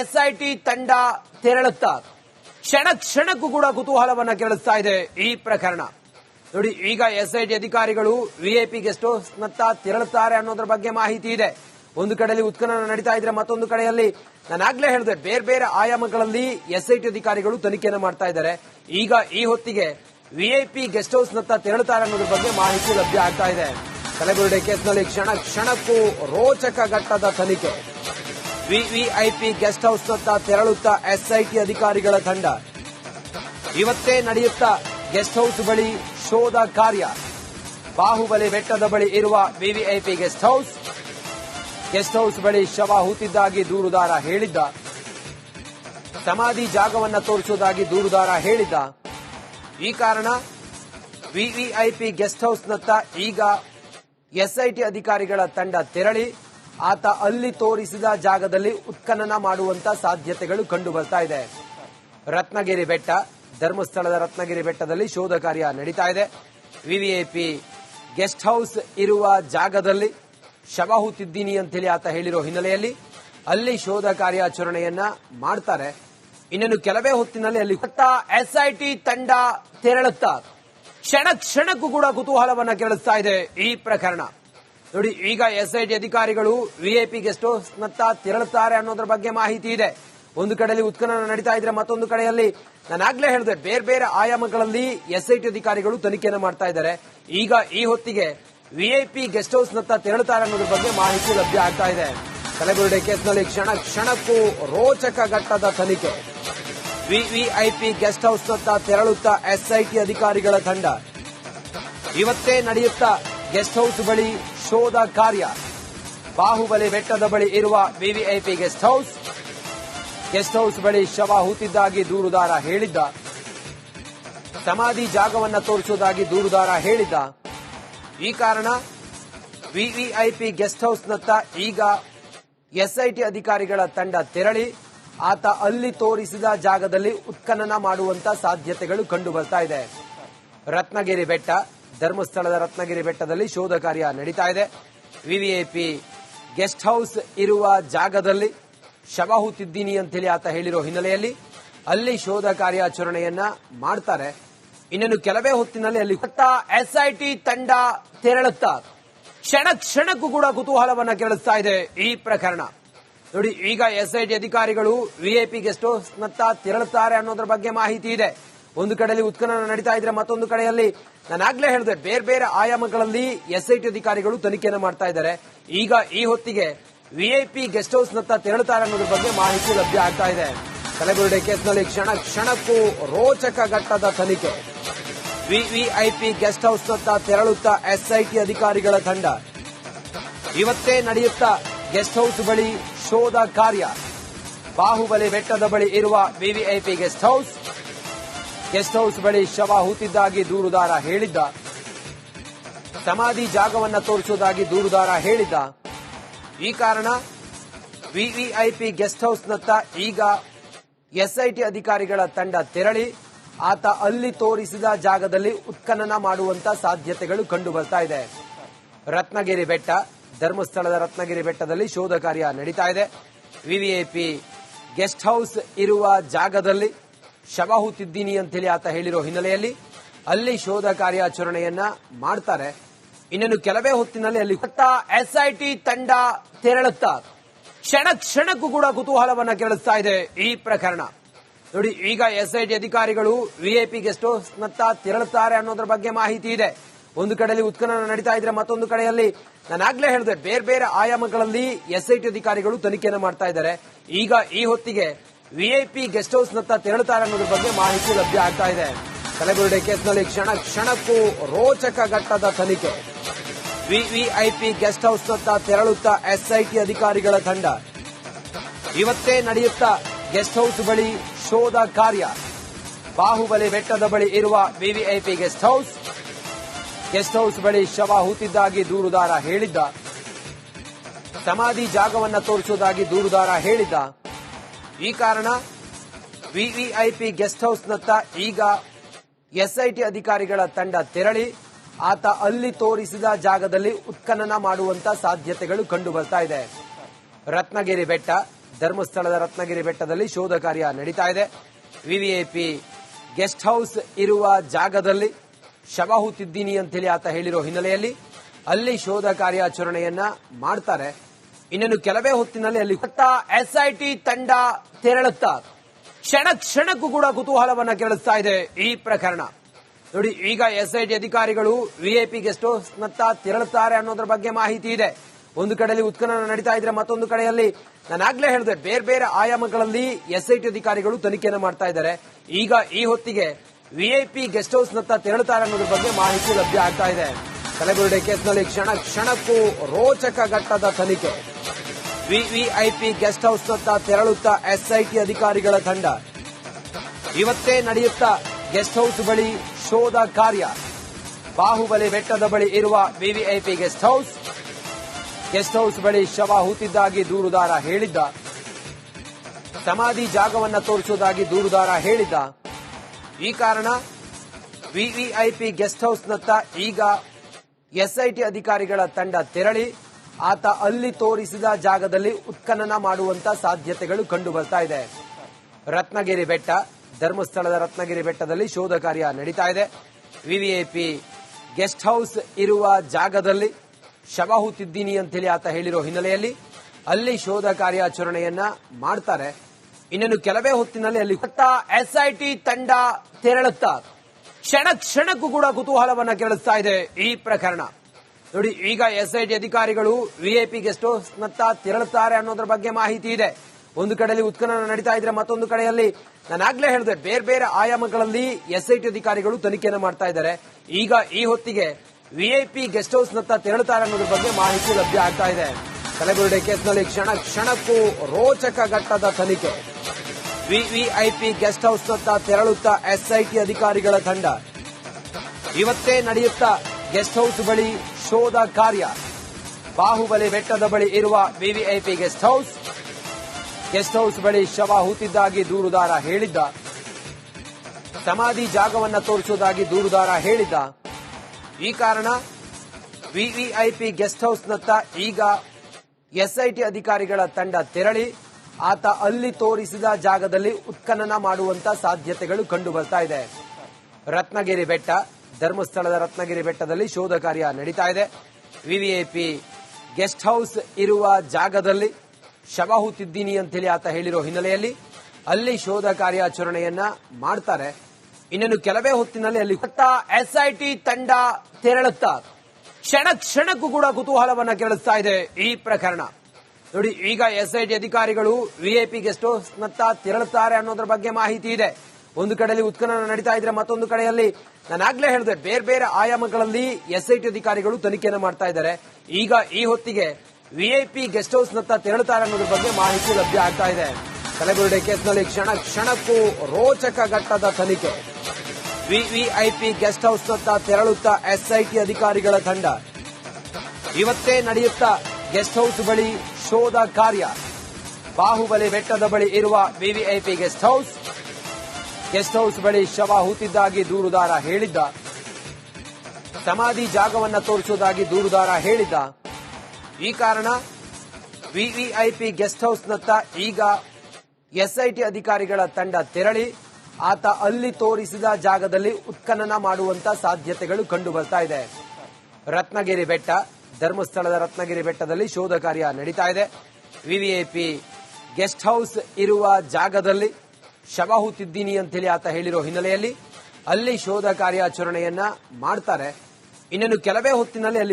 SIT ತಂಡ ತೆರಳುತ್ತಾ ಕ್ಷಣ ಕ್ಷಣಕ್ಕೂ ಕೂಡ ಕುತೂಹಲವನ್ನ ಕೆರಳಿಸ್ತಾ ಇದೆ ಈ ಪ್ರಕರಣ. ನೋಡಿ, ಈಗ ಎಸ್ಐಟಿ ಅಧಿಕಾರಿಗಳು ವಿಐಪಿ ಗೆಸ್ಟ್ ಹೌಸ್ನತ್ತ ತೆರಳುತ್ತಾರೆ ಅನ್ನೋದ್ರ ಬಗ್ಗೆ ಮಾಹಿತಿ ಇದೆ. ಒಂದು ಕಡೆಯಲ್ಲಿ ಉತ್ಖನನ ನಡೀತಾ ಇದ್ರೆ ಮತ್ತೊಂದು ಕಡೆಯಲ್ಲಿ ನಾನಾಗ್ಲೇ ಹೇಳಿದೆ, ಬೇರೆ ಬೇರೆ ಆಯಾಮಗಳಲ್ಲಿ ಎಸ್ಐಟಿ ಅಧಿಕಾರಿಗಳು ತನಿಖೆಯನ್ನು ಮಾಡ್ತಾ ಇದ್ದಾರೆ. ಈಗ ಈ ಹೊತ್ತಿಗೆ ವಿಐಪಿ ಗೆಸ್ಟ್ ಹೌಸ್ ನತ್ತ ತೆರಳುತ್ತಾರೆ ಅನ್ನೋದ್ರ ಬಗ್ಗೆ ಮಾಹಿತಿ ಲಭ್ಯ ಆಗ್ತಾ ಇದೆ. ಕಲಬುರಗಿ ಕೇಸ್ನಲ್ಲಿ ಕ್ಷಣ ಕ್ಷಣಕ್ಕೂ ರೋಚಕ ಘಟ್ಟದ ತನಿಖೆ. ವಿವಿಐಪಿ ಗೆಸ್ಟ್ ಹೌಸ್ ನತ್ತ ತೆರಳುತ್ತಾ ಎಸ್ಐಟಿ ಅಧಿಕಾರಿಗಳ ತಂಡ. ಇವತ್ತೇ ನಡೆಯುತ್ತಾ ಗೆಸ್ಟ್ ಹೌಸ್ ಬಳಿ ಶೋಧ ಕಾರ್ಯ. ಬಾಹುಬಲಿ ಬೆಟ್ಟದ ಬಳಿ ಇರುವ VVIP guest house. Guest house ಬಳಿ ಶವ ಹೂತಿದ್ದಾಗಿ ದೂರುದಾರ ಹೇಳಿದ್ದ. ಸಮಾಧಿ ಜಾಗವನ್ನ ತೋರಿಸುವುದಾಗಿ ದೂರುದಾರ ಹೇಳಿದ್ದ. ಈ ಕಾರಣ ವಿವಿಐಪಿ ಗೆಸ್ಟ್ ಹೌಸ್ನತ್ತ ಈಗ ಎಸ್ಐಟಿ ಅಧಿಕಾರಿಗಳ ತಂಡ ತೆರಳಿ ಆತ ಅಲ್ಲಿ ತೋರಿಸಿದ ಜಾಗದಲ್ಲಿ ಉತ್ಖನನ ಮಾಡುವಂತ ಸಾಧ್ಯತೆಗಳು ಕಂಡು ಬರ್ತಾ ಇದೆ. ರತ್ನಗಿರಿ ಬೆಟ್ಟ, ಧರ್ಮಸ್ಥಳದ ರತ್ನಗಿರಿ ಬೆಟ್ಟದಲ್ಲಿ ಶೋಧ ಕಾರ್ಯ ನಡೀತಾ ಇದೆ. ವಿವಿಐಪಿ ಗೆಸ್ಟ್ ಹೌಸ್ ಇರುವ ಜಾಗದಲ್ಲಿ ಶವ ಹೂತಿದ್ದೀನಿ ಅಂತೇಳಿ ಆತ ಹೇಳಿರೋ ಹಿನ್ನೆಲೆಯಲ್ಲಿ ಅಲ್ಲಿ ಶೋಧ ಕಾರ್ಯಾಚರಣೆಯನ್ನ ಮಾಡ್ತಾರೆ. ಇನ್ನೇನು ಕೆಲವೇ ಹೊತ್ತಿನಲ್ಲಿ ಅಲ್ಲಿ ಎಸ್ಐಟಿ ತಂಡ ತೆರಳುತ್ತಾ ಕ್ಷಣ ಕ್ಷಣಕ್ಕೂ ಕೂಡ ಕುತೂಹಲವನ್ನ ಕೆರಳಿಸ್ತಾ ಇದೆ ಈ ಪ್ರಕರಣ. ನೋಡಿ, ಈಗ ಎಸ್ಐಟಿ ಅಧಿಕಾರಿಗಳು ವಿಐಪಿ ಗೆಸ್ಟ್ ಹೌಸ್ನತ್ತ ತೆರಳುತ್ತಾರೆ ಅನ್ನೋದ್ರ ಬಗ್ಗೆ ಮಾಹಿತಿ ಇದೆ. ಒಂದು ಕಡೆಯಲ್ಲಿ ಉತ್ಖನನ ನಡೀತಾ ಇದ್ರೆ ಮತ್ತೊಂದು ಕಡೆಯಲ್ಲಿ, ನಾನು ನಾನಾಗ್ಲೇ ಹೇಳಿದೆ, ಬೇರೆ ಬೇರೆ ಆಯಾಮಗಳಲ್ಲಿ ಎಸ್ಐಟಿ ಅಧಿಕಾರಿಗಳು ತನಿಖೆಯನ್ನು ಮಾಡ್ತಾ ಇದ್ದಾರೆ. ಈಗ ಈ ಹೊತ್ತಿಗೆ ವಿಐಪಿ ಗೆಸ್ಟ್ ಹೌಸ್ನತ್ತ ತೆರಳುತ್ತಾರೆ ಅನ್ನೋದ್ರ ಬಗ್ಗೆ ಮಾಹಿತಿ ಲಭ್ಯ ಆಗ್ತಾ ಇದೆ. ಕಲಬುರಗಿ ಕೇಸ್ನಲ್ಲಿ ಕ್ಷಣ, ಕ್ಷಣಕ್ಕೂ ರೋಚಕ ಘಟ್ಟದ ತನಿಖೆ. ವಿವಿಐಪಿ ಗೆಸ್ಟ್ ಹೌಸ್ ನತ್ತ ತೆರಳುತ್ತಾ ಎಸ್ಐಟಿ ಅಧಿಕಾರಿಗಳ ತಂಡ. ಇವತ್ತೇ ನಡೆಯುತ್ತಾ ಗೆಸ್ಟ್ ಹೌಸ್ ಬಳಿ ಶೋಧ ಕಾರ್ಯ. ಬಾಹುಬಲಿ ಬೆಟ್ಟದ ಬಳಿ ಇರುವ VVIP guest house guest house ಬಳಿ ಶವ ಹೂತಿದ್ದಾಗಿ ದೂರುದಾರ ಹೇಳಿದ್ದ. ಸಮಾಧಿ ಜಾಗವನ್ನ ತೋರಿಸುವುದಾಗಿ ದೂರುದಾರ ಹೇಳಿದ್ದ. ಈ ಕಾರಣ ವಿವಿಐಪಿ ಗೆಸ್ಟ್ ಹೌಸ್ನತ್ತ ಈಗ ಎಸ್ಐಟಿ ಅಧಿಕಾರಿಗಳ ತಂಡ ತೆರಳಿ ಆತ ಅಲ್ಲಿ ತೋರಿಸಿದ ಜಾಗದಲ್ಲಿ ಉತ್ಖನನ ಮಾಡುವಂತ ಸಾಧ್ಯತೆಗಳು ಕಂಡು ಬರ್ತಾ ಇದೆ. ರತ್ನಗಿರಿ ಬೆಟ್ಟ ಧರ್ಮಸ್ಥಳದ ರತ್ನಗಿರಿ ಬೆಟ್ಟದಲ್ಲಿ ಶೋಧ ಕಾರ್ಯ ನಡೀತಾ ಇದೆ. ವಿವಿಐಪಿ ಗೆಸ್ಟ್ ಹೌಸ್ ಇರುವ ಜಾಗದಲ್ಲಿ ಶವ ಹೂತಿದ್ದೀನಿ ಅಂತೇಳಿ ಆತ ಹೇಳಿರೋ ಹಿನ್ನೆಲೆಯಲ್ಲಿ ಅಲ್ಲಿ ಶೋಧ ಕಾರ್ಯಾಚರಣೆಯನ್ನ ಮಾಡ್ತಾರೆ. ಇನ್ನೇನು ಕೆಲವೇ ಹೊತ್ತಿನಲ್ಲಿ ಅಲ್ಲಿ ಎಸ್ಐಟಿ ತಂಡ ತೆರಳುತ್ತಾ ಕ್ಷಣ ಕ್ಷಣಕ್ಕೂ ಕೂಡ ಕುತೂಹಲವನ್ನ ಕೆರಳಿಸ್ತಾ ಇದೆ ಈ ಪ್ರಕರಣ. ನೋಡಿ, ಈಗ ಎಸ್ಐಟಿ ಅಧಿಕಾರಿಗಳು ವಿಐಪಿ ಗೆಸ್ಟ್ ಹೌಸ್ ನತ್ತ ತೆರಳುತ್ತಾರೆ ಅನ್ನೋದ್ರ ಬಗ್ಗೆ ಮಾಹಿತಿ ಇದೆ. ಒಂದು ಕಡೆಯಲ್ಲಿ ಉತ್ಖನನ ನಡೀತಾ ಇದ್ರೆ ಮತ್ತೊಂದು ಕಡೆಯಲ್ಲಿ ನಾನು ಆಗ್ಲೇ ಹೇಳಿದೆ, ಬೇರೆ ಬೇರೆ ಆಯಾಮಗಳಲ್ಲಿ ಎಸ್ಐಟಿ ಅಧಿಕಾರಿಗಳು ತನಿಖೆಯನ್ನು ಮಾಡ್ತಾ ಇದ್ದಾರೆ. ಈಗ ಈ ಹೊತ್ತಿಗೆ ವಿಐಪಿ ಗೆಸ್ಟ್ ಹೌಸ್ ನತ್ತ ತೆರಳುತ್ತಾರೆ ಅನ್ನೋದ್ರ ಬಗ್ಗೆ ಮಾಹಿತಿ ಲಭ್ಯ ಆಗ್ತಾ ಇದೆ. ಕಲಬುರಗಿ ಕೇಸ್ನಲ್ಲಿ ಕ್ಷಣ, ಕ್ಷಣಕ್ಕೂ ರೋಚಕ ಘಟ್ಟದ ತನಿಖೆ. ವಿವಿಐಪಿ ಗೆಸ್ಟ್ ಹೌಸ್ ನತ್ತ ತೆರಳುತ್ತಾ ಎಸ್ಐಟಿ ಅಧಿಕಾರಿಗಳ ತಂಡ. ಇವತ್ತೇ ನಡೆಯುತ್ತಾ ಗೆಸ್ಟ್ ಹೌಸ್ ಬಳಿ ಶೋಧ ಕಾರ್ಯ. ಬಾಹುಬಲಿ ಬೆಟ್ಟದ ಬಳಿ ಇರುವ VVIP guest house guest house ಬಳಿ ಶವ ಹೂತಿದ್ದಾಗಿ ದೂರುದಾರ ಹೇಳಿದ್ದ. ಸಮಾಧಿ ಜಾಗವನ್ನ ತೋರಿಸುವುದಾಗಿ ದೂರುದಾರ ಹೇಳಿದ್ದ. ಈ ಕಾರಣ ವಿವಿಐಪಿ ಗೆಸ್ಟ್ ಹೌಸ್ನತ್ತ ಈಗ ಎಸ್ಐಟಿ ಅಧಿಕಾರಿಗಳ ತಂಡ ತೆರಳಿ ಆತ ಅಲ್ಲಿ ತೋರಿಸಿದ ಜಾಗದಲ್ಲಿ ಉತ್ಖನನ ಮಾಡುವಂತ ಸಾಧ್ಯತೆಗಳು ಕಂಡು ಬರ್ತಾ ಇದೆ. ರತ್ನಗಿರಿ ಬೆಟ್ಟ, ಧರ್ಮಸ್ಥಳದ ರತ್ನಗಿರಿ ಬೆಟ್ಟದಲ್ಲಿ ಶೋಧ ಕಾರ್ಯ ನಡೀತಾ ಇದೆ. ವಿವಿಐಪಿ ಗೆಸ್ಟ್ ಹೌಸ್ ಇರುವ ಜಾಗದಲ್ಲಿ ಶವ ಹೂತಿದ್ದೀನಿ ಅಂತೇಳಿ ಆತ ಹೇಳಿರೋ ಹಿನ್ನೆಲೆಯಲ್ಲಿ ಅಲ್ಲಿ ಶೋಧ ಕಾರ್ಯಾಚರಣೆಯನ್ನ ಮಾಡ್ತಾರೆ. ಇನ್ನೇನು ಕೆಲವೇ ಹೊತ್ತಿನಲ್ಲಿ ಅಲ್ಲಿ ಎಸ್ಐಟಿ ತಂಡ ತೆರಳುತ್ತಾ ಕ್ಷಣ ಕ್ಷಣಕ್ಕೂ ಕೂಡ ಕುತೂಹಲವನ್ನ ಕೆರಳಿಸ್ತಾ ಇದೆ ಈ ಪ್ರಕರಣ. ನೋಡಿ, ಈಗ ಎಸ್ಐಟಿ ಅಧಿಕಾರಿಗಳು ವಿಐಪಿ ಗೆಸ್ಟ್ ಹೌಸ್ನತ್ತ ತೆರಳುತ್ತಾರೆ ಅನ್ನೋದ್ರ ಬಗ್ಗೆ ಮಾಹಿತಿ ಇದೆ. ಒಂದು ಕಡೆಯಲ್ಲಿ ಉತ್ಖನನ ನಡೀತಾ ಇದ್ರೆ ಮತ್ತೊಂದು ಕಡೆಯಲ್ಲಿ ನಾನು ಆಗ್ಲೇ ಹೇಳಿದೆ, ಬೇರೆ ಬೇರೆ ಆಯಾಮಗಳಲ್ಲಿ ಎಸ್ಐಟಿ ಅಧಿಕಾರಿಗಳು ತನಿಖೆಯನ್ನು ಮಾಡ್ತಾ ಇದ್ದಾರೆ. ಈಗ ಈ ಹೊತ್ತಿಗೆ ವಿಐಪಿ ಗೆಸ್ಟ್ ಹೌಸ್ ನತ್ತ ತೆರಳುತ್ತಾರೆ ಅನ್ನೋದ್ರ ಬಗ್ಗೆ ಮಾಹಿತಿ ಲಭ್ಯ ಆಗ್ತಾ ಇದೆ. ಕಲಬುರಗಿ ಕೇಸ್ನಲ್ಲಿ ಕ್ಷಣ ಕ್ಷಣಕ್ಕೂ ರೋಚಕ ಘಟ್ಟದ ತನಿಖೆ. ವಿವಿಐಪಿ ಗೆಸ್ಟ್ ಹೌಸ್ ನತ್ತ ತೆರಳುತ್ತಾ ಎಸ್ಐಟಿ ಅಧಿಕಾರಿಗಳ ತಂಡ. ಇವತ್ತೇ ನಡೆಯುತ್ತಾ ಗೆಸ್ಟ್ ಹೌಸ್ ಬಳಿ ಶೋಧ ಕಾರ್ಯ. ಬಾಹುಬಲಿ ಬೆಟ್ಟದ ಬಳಿ ಇರುವ VVIP guest house guest house ಬಳಿ ಶವ ಹೂತಿದ್ದಾಗಿ ದೂರುದಾರ ಹೇಳಿದ್ದ. ಸಮಾಧಿ ಜಾಗವನ್ನು ತೋರಿಸುವುದಾಗಿ ದೂರುದಾರ ಹೇಳಿದ್ದ. ಈ ಕಾರಣ ವಿವಿಐಪಿ ಗೆಸ್ಟ್ ಹೌಸ್ನತ್ತ ಈಗ ಎಸ್ಐಟಿ ಅಧಿಕಾರಿಗಳ ತಂಡ ತೆರಳಿ ಆತ ಅಲ್ಲಿ ತೋರಿಸಿದ ಜಾಗದಲ್ಲಿ ಉತ್ಖನನ ಮಾಡುವಂತ ಸಾಧ್ಯತೆಗಳು ಕಂಡು ಬರ್ತಾ ಇದೆ. ರತ್ನಗಿರಿ ಬೆಟ್ಟ, ಧರ್ಮಸ್ಥಳದ ರತ್ನಗಿರಿ ಬೆಟ್ಟದಲ್ಲಿ ಶೋಧ ಕಾರ್ಯ ನಡೀತಾ ಇದೆ. ವಿವಿಐಪಿ ಗೆಸ್ಟ್ ಹೌಸ್ ಇರುವ ಜಾಗದಲ್ಲಿ ಶವ ಹೂತಿದ್ದೀನಿ ಅಂತೇಳಿ ಆತ ಹೇಳಿರೋ ಹಿನ್ನೆಲೆಯಲ್ಲಿ ಅಲ್ಲಿ ಶೋಧ ಕಾರ್ಯಾಚರಣೆಯನ್ನ ಮಾಡ್ತಾರೆ. ಇನ್ನೇನು ಕೆಲವೇ ಹೊತ್ತಿನಲ್ಲಿ ಅಲ್ಲಿ ಎಸ್ಐಟಿ ತಂಡ ತೆರಳುತ್ತಾ ಕ್ಷಣ ಕ್ಷಣಕ್ಕೂ ಕೂಡ ಕುತೂಹಲವನ್ನ ಕೆರಳಿಸ್ತಾ ಇದೆ ಈ ಪ್ರಕರಣ. ನೋಡಿ, ಈಗ ಎಸ್ಐಟಿ ಅಧಿಕಾರಿಗಳು ವಿಐಪಿ ಗೆಸ್ಟ್ ಹೌಸ್ನತ್ತ ತೆರಳುತ್ತಾರೆ ಅನ್ನೋದ್ರ ಬಗ್ಗೆ ಮಾಹಿತಿ ಇದೆ. ಒಂದು ಕಡೆಯಲ್ಲಿ ಉತ್ಖನನ ನಡೀತಾ ಇದ್ರೆ ಮತ್ತೊಂದು ಕಡೆಯಲ್ಲಿ ನಾನು ನಾನಾಗ್ಲೇ ಹೇಳಿದೆ, ಬೇರೆ ಬೇರೆ ಆಯಾಮಗಳಲ್ಲಿ ಎಸ್ಐಟಿ ಅಧಿಕಾರಿಗಳು ತನಿಖೆಯನ್ನು ಮಾಡ್ತಾ ಇದ್ದಾರೆ. ಈಗ ಈ ಹೊತ್ತಿಗೆ ವಿಐಪಿ ಗೆಸ್ಟ್ ಹೌಸ್ನತ್ತ ತೆರಳುತ್ತಾರೆ ಅನ್ನೋದ್ರ ಬಗ್ಗೆ ಮಾಹಿತಿ ಲಭ್ಯ ಆಗ್ತಾ ಇದೆ. ಕಲಬುರಗಿ ಕೇಸ್ನಲ್ಲಿ ಕ್ಷಣ ಕ್ಷಣಕ್ಕೂ ರೋಚಕ ಘಟ್ಟದ ತನಿಖೆ. ವಿವಿಐಪಿ ಗೆಸ್ಟ್ ಹೌಸ್ ನತ್ತ ತೆರಳುತ್ತಾ ಎಸ್ಐಟಿ ಅಧಿಕಾರಿಗಳ ತಂಡ. ಇವತ್ತೇ ನಡೆಯುತ್ತಾ ಗೆಸ್ಟ್ ಹೌಸ್ ಬಳಿ ಶೋಧ ಕಾರ್ಯ. ಬಾಹುಬಲಿ ಬೆಟ್ಟದ ಬಳಿ ಇರುವ VVIP guest house. Guest house ಬಳಿ ಶವ ಹೂತಿದ್ದಾಗಿ ದೂರುದಾರ ಹೇಳಿದ್ದ. ಸಮಾಧಿ ಜಾಗವನ್ನು ತೋರಿಸುವುದಾಗಿ ದೂರುದಾರ ಹೇಳಿದ್ದ. ಈ ಕಾರಣ ವಿವಿಐಪಿ ಗೆಸ್ಟ್ ಹೌಸ್ನತ್ತ ಈಗ ಎಸ್ಐಟಿ ಅಧಿಕಾರಿಗಳ ತಂಡ ತೆರಳಿ, ಆತ ಅಲ್ಲಿ ತೋರಿಸಿದ ಜಾಗದಲ್ಲಿ ಉತ್ಖನನ ಮಾಡುವಂತ ಸಾಧ್ಯತೆಗಳು ಕಂಡು ಬರ್ತಾ ಇದೆ. ರತ್ನಗಿರಿ ಬೆಟ್ಟ, ಧರ್ಮಸ್ಥಳದ ರತ್ನಗಿರಿ ಬೆಟ್ಟದಲ್ಲಿ ಶೋಧ ಕಾರ್ಯ ನಡೀತಾ ಇದೆ. ವಿವಿಐಪಿ ಗೆಸ್ಟ್ ಹೌಸ್ ಇರುವ ಜಾಗದಲ್ಲಿ ಶವ ಹೂತಿದ್ದೀನಿ ಅಂತೇಳಿ ಆತ ಹೇಳಿರೋ ಹಿನ್ನೆಲೆಯಲ್ಲಿ ಅಲ್ಲಿ ಶೋಧ ಕಾರ್ಯಾಚರಣೆಯನ್ನ ಮಾಡ್ತಾರೆ. ಇನ್ನೇನು ಕೆಲವೇ ಹೊತ್ತಿನಲ್ಲಿ ಅಲ್ಲಿ ಎಸ್ಐಟಿ ತಂಡ ತೆರಳುತ್ತಾ ಕ್ಷಣ ಕ್ಷಣಕ್ಕೂ ಕೂಡ ಕುತೂಹಲವನ್ನ ಕೆರಳಿಸ್ತಾ ಇದೆ ಈ ಪ್ರಕರಣ. ನೋಡಿ, ಈಗ ಎಸ್ಐಟಿ ಅಧಿಕಾರಿಗಳು ವಿಐಪಿ ಗೆಸ್ಟ್ ಹೌಸ್ನತ್ತ ತೆರಳುತ್ತಾರೆ ಅನ್ನೋದ್ರ ಬಗ್ಗೆ ಮಾಹಿತಿ ಇದೆ. ಒಂದು ಕಡೆಯಲ್ಲಿ ಉತ್ಖನನ ನಡೀತಾ ಇದ್ರೆ ಮತ್ತೊಂದು ಕಡೆಯಲ್ಲಿ ನಾನು ಆಗ್ಲೇ ಹೇಳಿದೆ, ಬೇರೆ ಬೇರೆ ಆಯಾಮಗಳಲ್ಲಿ ಎಸ್ಐಟಿ ಅಧಿಕಾರಿಗಳು ತನಿಖೆಯನ್ನು ಮಾಡ್ತಾ ಇದ್ದಾರೆ. ಈಗ ಈ ಹೊತ್ತಿಗೆ ವಿಐಪಿ ಗೆಸ್ಟ್ ಹೌಸ್ನತ್ತ ತೆರಳುತ್ತಾರೆ ಅನ್ನೋದ್ರ ಬಗ್ಗೆ ಮಾಹಿತಿ ಲಭ್ಯ ಆಗ್ತಾ ಇದೆ. ಕಲಬುರಗಿ ಕೇಸ್ನಲ್ಲಿ ಕ್ಷಣ ಕ್ಷಣಕ್ಕೂ ರೋಚಕ ಘಟ್ಟದ ತನಿಖೆ. ವಿವಿಐಪಿ ಗೆಸ್ಟ್ ಹೌಸ್ ನತ್ತ ತೆರಳುತ್ತಾ ಎಸ್ಐಟಿ ಅಧಿಕಾರಿಗಳ ತಂಡ. ಇವತ್ತೇ ನಡೆಯುತ್ತಾ ಗೆಸ್ಟ್ ಹೌಸ್ ಬಳಿ ಶೋಧ ಕಾರ್ಯ. ಬಾಹುಬಲಿ ಬೆಟ್ಟದ ಬಳಿ ಇರುವ VVIP guest house. Guest house ಬಳಿ ಶವ ಹೂತಿದ್ದಾಗಿ ದೂರುದಾರ ಹೇಳಿದ್ದ. ಸಮಾಧಿ ಜಾಗವನ್ನ ತೋರಿಸುವುದಾಗಿ ದೂರುದಾರ ಹೇಳಿದ್ದ. ಈ ಕಾರಣ ವಿವಿಐಪಿ ಗೆಸ್ಟ್ ಹೌಸ್ನತ್ತ ಈಗ ಎಸ್ಐಟಿ ಅಧಿಕಾರಿಗಳ ತಂಡ ತೆರಳಿ ಆತ ಅಲ್ಲಿ ತೋರಿಸಿದ ಜಾಗದಲ್ಲಿ ಉತ್ಖನನ ಮಾಡುವಂತ ಸಾಧ್ಯತೆಗಳು ಕಂಡು ಬರ್ತಾ ಇದೆ. ರತ್ನಗಿರಿ ಬೆಟ್ಟ, ಧರ್ಮಸ್ಥಳದ ರತ್ನಗಿರಿ ಬೆಟ್ಟದಲ್ಲಿ ಶೋಧ ಕಾರ್ಯ ನಡೀತಾ ಇದೆ. ವಿವಿಐಪಿ ಗೆಸ್ಟ್ ಹೌಸ್ ಇರುವ ಜಾಗದಲ್ಲಿ ಶವ ಹೂತಿದ್ದೀನಿ ಅಂತೇಳಿ ಆತ ಹೇಳಿರೋ ಹಿನ್ನೆಲೆಯಲ್ಲಿ ಅಲ್ಲಿ ಶೋಧ ಕಾರ್ಯಾಚರಣೆಯನ್ನ ಮಾಡ್ತಾರೆ. ಇನ್ನೇನು ಕೆಲವೇ ಹೊತ್ತಿನಲ್ಲಿ ಅಲ್ಲಿ ಎಸ್ಐಟಿ ತಂಡ ತೆರಳುತ್ತಾ ಕ್ಷಣ ಕ್ಷಣಕ್ಕೂ ಕೂಡ ಕುತೂಹಲವನ್ನ ಕೆರಳಿಸ್ತಾ ಇದೆ ಈ ಪ್ರಕರಣ. ನೋಡಿ, ಈಗ ಎಸ್ಐಟಿ ಅಧಿಕಾರಿಗಳು ವಿಐಪಿ ಗೆಸ್ಟ್ ಹೌಸ್ನತ್ತ ತೆರಳುತ್ತಾರೆ ಅನ್ನೋದ್ರ ಬಗ್ಗೆ ಮಾಹಿತಿ ಇದೆ. ಒಂದು ಕಡೆಯಲ್ಲಿ ಉತ್ಖನನ ನಡೀತಾ ಇದ್ರೆ ಮತ್ತೊಂದು ಕಡೆಯಲ್ಲಿ, ನಾನು ನಾನಾಗ್ಲೇ ಹೇಳಿದೆ, ಬೇರೆ ಬೇರೆ ಆಯಾಮಗಳಲ್ಲಿ ಎಸ್ಐಟಿ ಅಧಿಕಾರಿಗಳು ತನಿಖೆಯನ್ನು ಮಾಡ್ತಾ ಇದ್ದಾರೆ. ಈಗ ಈ ಹೊತ್ತಿಗೆ ವಿಐಪಿ ಗೆಸ್ಟ್ ಹೌಸ್ನತ್ತ ತೆರಳುತ್ತಾರೆ ಅನ್ನೋದ್ರ ಬಗ್ಗೆ ಮಾಹಿತಿ ಲಭ್ಯ ಆಗ್ತಾ ಇದೆ. ಕಲಬುರಗಿ ಕೇಸ್ನಲ್ಲಿ ಕ್ಷಣ, ಕ್ಷಣಕ್ಕೂ ರೋಚಕ ಘಟ್ಟದ ತನಿಖೆ. ವಿವಿಐಪಿ ಗೆಸ್ಟ್ ಹೌಸ್ ನತ್ತ ತೆರಳುತ್ತಾ ಎಸ್ಐಟಿ ಅಧಿಕಾರಿಗಳ ತಂಡ. ಇವತ್ತೇ ನಡೆಯುತ್ತಾ ಗೆಸ್ಟ್ ಹೌಸ್ ಬಳಿ ಶೋಧ ಕಾರ್ಯ. ಬಾಹುಬಲಿ ಬೆಟ್ಟದ ಬಳಿ ಇರುವ VVIP guest house guest house ಬಳಿ ಶವ ಹೂತಿದ್ದಾಗಿ ದೂರುದಾರ ಹೇಳಿದ್ದ. ಸಮಾಧಿ ಜಾಗವನ್ನ ತೋರಿಸುವುದಾಗಿ ದೂರುದಾರ ಹೇಳಿದ್ದ. ಈ ಕಾರಣ ವಿವಿಐಪಿ ಗೆಸ್ಟ್ ಹೌಸ್ನತ್ತ ಈಗ ಎಸ್ಐಟಿ ಅಧಿಕಾರಿಗಳ ತಂಡ ತೆರಳಿ ಆತ ಅಲ್ಲಿ ತೋರಿಸಿದ ಜಾಗದಲ್ಲಿ ಉತ್ಖನನ ಮಾಡುವಂತ ಸಾಧ್ಯತೆಗಳು ಕಂಡು ಬರ್ತಾ ಇದೆ. ರತ್ನಗಿರಿ ಬೆಟ್ಟ ಧರ್ಮಸ್ಥಳದ ರತ್ನಗಿರಿ ಬೆಟ್ಟದಲ್ಲಿ ಶೋಧ ಕಾರ್ಯ ನಡೀತಾ ಇದೆ. ವಿವಿಐಪಿ ಗೆಸ್ಟ್ ಹೌಸ್ ಇರುವ ಜಾಗದಲ್ಲಿ ಶವ ಹೂತಿದ್ದೀನಿ ಅಂತೇಳಿ ಆತ ಹೇಳಿರೋ ಹಿನ್ನೆಲೆಯಲ್ಲಿ ಅಲ್ಲಿ ಶೋಧ ಕಾರ್ಯಾಚರಣೆಯನ್ನ ಮಾಡ್ತಾರೆ. ಇನ್ನೇನು ಕೆಲವೇ ಹೊತ್ತಿನಲ್ಲಿ ಅಲ್ಲಿ